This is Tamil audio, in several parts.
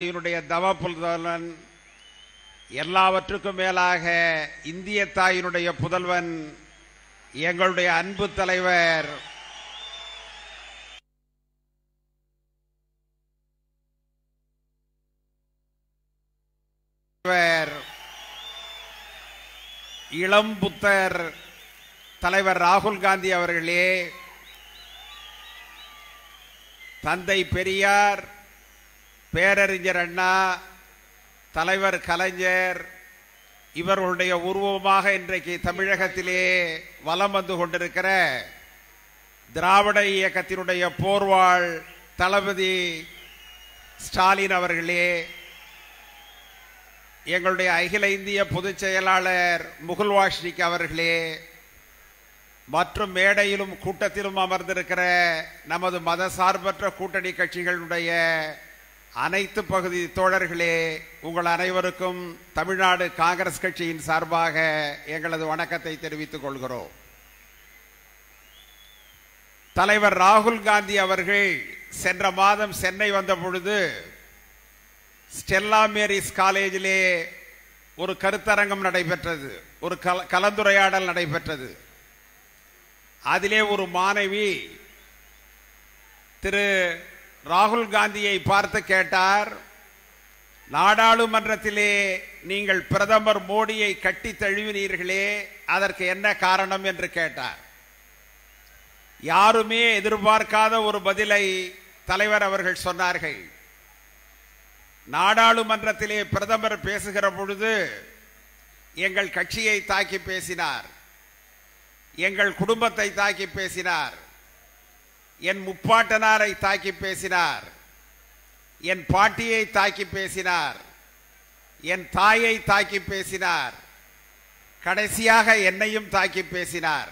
தவ தவப்புதல்வன் எல்லாவற்றுக்கும் மேலாக இந்திய தாயினுடைய புதல்வன் எங்களுடைய அன்பு தலைவர். தலைவர் தலைவர் ராகுல் காந்தி அவர்களே தந்தை பெரியார் பேரறிஞர் அண்ணா தலைவர் கலைஞர் இவர்களுடைய உருவமாக இன்றைக்கு தமிழகத்திலே வலம் வந்து கொண்டிருக்கிற திராவிட இயக்கத்தினுடைய போர்வாள் தளபதி ஸ்டாலின் அவர்களே எங்களுடைய அகில இந்திய பொதுச் செயலாளர் முகுல் வாஷ்னிக் அவர்களே மற்றும் மேடையிலும் கூட்டத்திலும் அமர்ந்திருக்கிற நமது மத சார்பற்ற கூட்டணி கட்சிகளுடைய அனைத்து பகுதி தோழர்களே உங்கள் அனைவருக்கும் தமிழ்நாடு காங்கிரஸ் கட்சியின் சார்பாக எங்களது வணக்கத்தை தெரிவித்துக் கொள்கிறோம். தலைவர் ராகுல் காந்தி அவர்கள் சென்ற மாதம் சென்னை வந்த பொழுது ஸ்டெல்லா மேரிஸ் காலேஜிலே ஒரு கருத்தரங்கம் நடைபெற்றது ஒரு கல கலந்துரையாடல் நடைபெற்றது. அதிலே ஒரு மாணவி திரு ராகுல் காந்தியை பார்த்து கேட்டார் நாடாளுமன்றத்திலே நீங்கள் பிரதமர் மோடியை கட்டி தழுவினீர்களே அதற்கு என்ன காரணம்? என்று கேட்டார். யாருமே எதிர்பார்க்காத ஒரு பதிலை தலைவர் அவர்கள் சொன்னார்கள். நாடாளுமன்றத்திலே பிரதமர் பேசுகிற பொழுது எங்கள் கட்சியை தாக்கி பேசினார் எங்கள் குடும்பத்தை தாக்கி பேசினார் என் முப்பாட்டனாரை தாக்கி பேசினார். என் பாட்டியை தாக்கி பேசினார். என் தாயை தாக்கி பேசினார். கடைசியாக என்னையும் தாக்கி பேசினார்.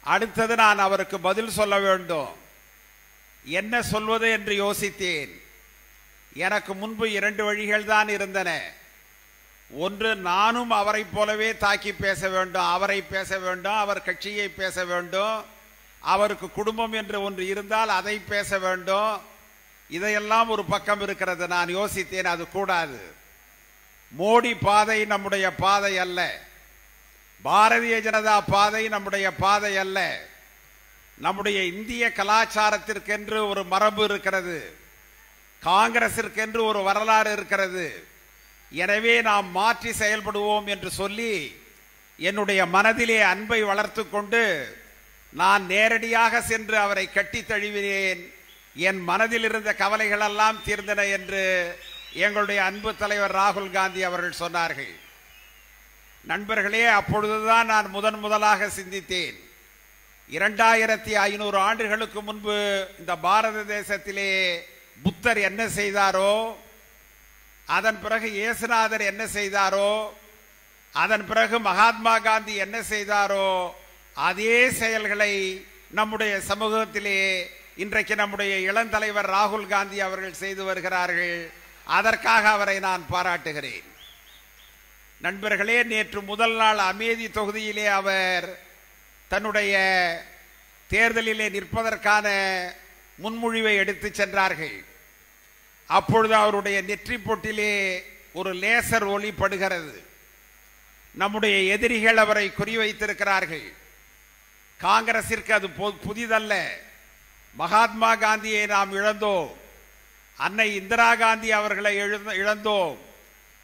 அடுத்தது நான் அவருக்கு பதில் சொல்ல வேண்டும். என்ன சொல்வது என்று யோசித்தேன். எனக்கு முன்பு இரண்டு வழிகள் தான் இருந்தன. ஒன்று நானும் அவரை போலவே தாக்கி பேச வேண்டும். அவரை பேச வேண்டும். அவர் கட்சியை பேச வேண்டும். அவருக்கு குடும்பம் என்று ஒன்று இருந்தால் அதை பேச வேண்டும். இதையெல்லாம் ஒரு பக்கம் இருக்கிறது. நான் யோசித்தேன் அது கூடாது. மோடி பாதை நம்முடைய பாதை அல்ல. பாரதிய ஜனதா பாதை நம்முடைய பாதை அல்ல. நம்முடைய இந்திய கலாச்சாரத்திற்கென்று ஒரு மரபு இருக்கிறது. காங்கிரசிற்கென்று ஒரு வரலாறு இருக்கிறது. எனவே நாம் மாற்றி செயல்படுவோம் என்று சொல்லி என்னுடைய மனதிலே அன்பை வளர்த்து கொண்டு நான் நேரடியாக சென்று அவரை கட்டி தழுவினேன். என் மனதில் இருந்த கவலைகள் எல்லாம் தீர்ந்தன என்று எங்களுடைய அன்பு தலைவர் ராகுல் காந்தி அவர்கள் சொன்னார்கள். நண்பர்களே அப்பொழுதுதான் நான் முதன் முதலாக சிந்தித்தேன். இரண்டாயிரத்தி ஐநூறு ஆண்டுகளுக்கு முன்பு இந்த பாரத தேசத்திலே புத்தர் என்ன செய்தாரோ அதன் பிறகு இயேசுநாதர் என்ன செய்தாரோ அதன் பிறகு மகாத்மா காந்தி என்ன செய்தாரோ அதே செயல்களை நம்முடைய சமூகத்திலே இன்றைக்கு நம்முடைய இளந்தலைவர் ராகுல் காந்தி அவர்கள் செய்து வருகிறார்கள். அதற்காக அவரை நான் பாராட்டுகிறேன். நண்பர்களே நேற்று முதல் நாள் அமேதி தொகுதியிலே அவர் தன்னுடைய தேர்தலிலே நிற்பதற்கான முன்மொழிவை எடுத்து சென்றார்கள். அப்பொழுது அவருடைய நெற்றி பொட்டிலே ஒரு லேசர் ஒளி படுகிறது. நம்முடைய எதிரிகள் அவரை குறிவைத்திருக்கிறார்கள். காங்கிரசிற்கு அது புதிதல்ல. மகாத்மா காந்தியை நாம் இழந்தோம். அன்னை இந்திரா காந்தி அவர்களை இழந்தோம்.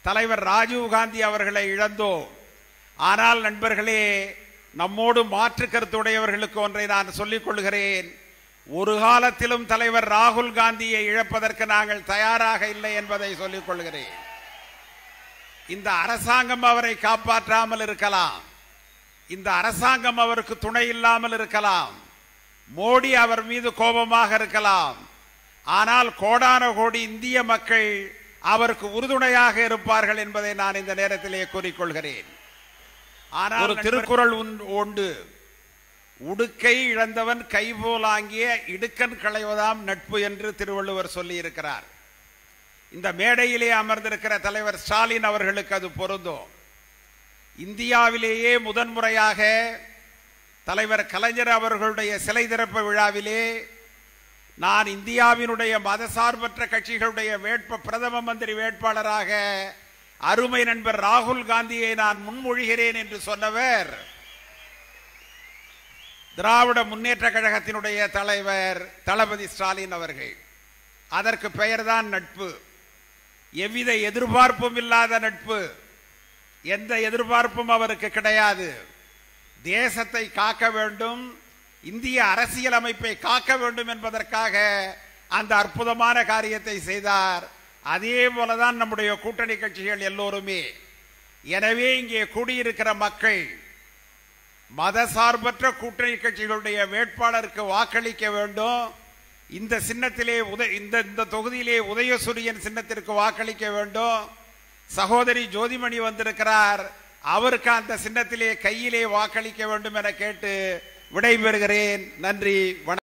தலைவர் ராஜீவ் காந்தி அவர்களை இழந்தோம். ஆனால் நண்பர்களே நம்மோடு மாற்று கருத்துடையவர்களுக்கு ஒன்றை நான் சொல்லிக் கொள்கிறேன். ஒரு காலத்திலும் தலைவர் ராகுல் காந்தியை இழப்பதற்கு நாங்கள் தயாராக இல்லை என்பதை சொல்லிக் கொள்கிறேன். இந்த அரசாங்கம் அவரை காப்பாற்றாமல் இருக்கலாம். இந்த அரசாங்கம் அவருக்கு துணை இல்லாமல் இருக்கலாம். மோடி அவர் மீது கோபமாக இருக்கலாம். ஆனால் கோடான கோடி இந்திய மக்கள் அவருக்கு உறுதுணையாக இருப்பார்கள் என்பதை நான் இந்த நேரத்திலே கூறிக்கொள்கிறேன். ஆனால் ஒரு திருக்குறள் உண்டு உடுக்கை இழந்தவன் கைபோலாங்கிய இடுக்கன் களைவதாம் நட்பு என்று திருவள்ளுவர் சொல்லி இருக்கிறார் இந்த மேடையிலே அமர்ந்திருக்கிற தலைவர் ஸ்டாலின் அவர்களுக்கு அது பொருந்தும். இந்தியாவிலேயே முதன்முறையாக தலைவர் கலைஞர் அவர்களுடைய சிலை திறப்பு விழாவிலே நான் இந்தியாவினுடைய மதசார்பற்ற கட்சிகளுடைய வேட்ப பிரதம மந்திரி வேட்பாளராக அருமை நண்பர் ராகுல் காந்தியை நான் முன்மொழிகிறேன் என்று சொன்னவர் திராவிட முன்னேற்ற கழகத்தினுடைய தலைவர் தளபதி ஸ்டாலின் அவர்கள். அதற்கு பெயர்தான் நட்பு. எவ்வித எதிர்பார்ப்பும் இல்லாத நட்பு. எந்த எதிர்பார்ப்பும் அவருக்கு கிடையாது. தேசத்தை காக்க வேண்டும் இந்திய அரசியல் அமைப்பை காக்க வேண்டும் என்பதற்காக அந்த அற்புதமான காரியத்தை செய்தார். அதே போலதான் நம்முடைய கூட்டணி கட்சிகள் எல்லோருமே. எனவே இங்கே கூடியிருக்கிற மக்கள் மதசார்பற்ற கூட்டணி கட்சிகளுடைய வேட்பாளருக்கு வாக்களிக்க வேண்டும். இந்த சின்னத்திலே உத இந்த இந்த தொகுதியிலே உதயசூரியன் சின்னத்திற்கு வாக்களிக்க வேண்டும். சகோதரி ஜோதிமணி வந்திருக்கிறார். அவருக்கு அந்த சின்னத்திலே கையிலே வாக்களிக்க வேண்டும் என கேட்டு விடைபெறுகிறேன். நன்றி வணக்கம்.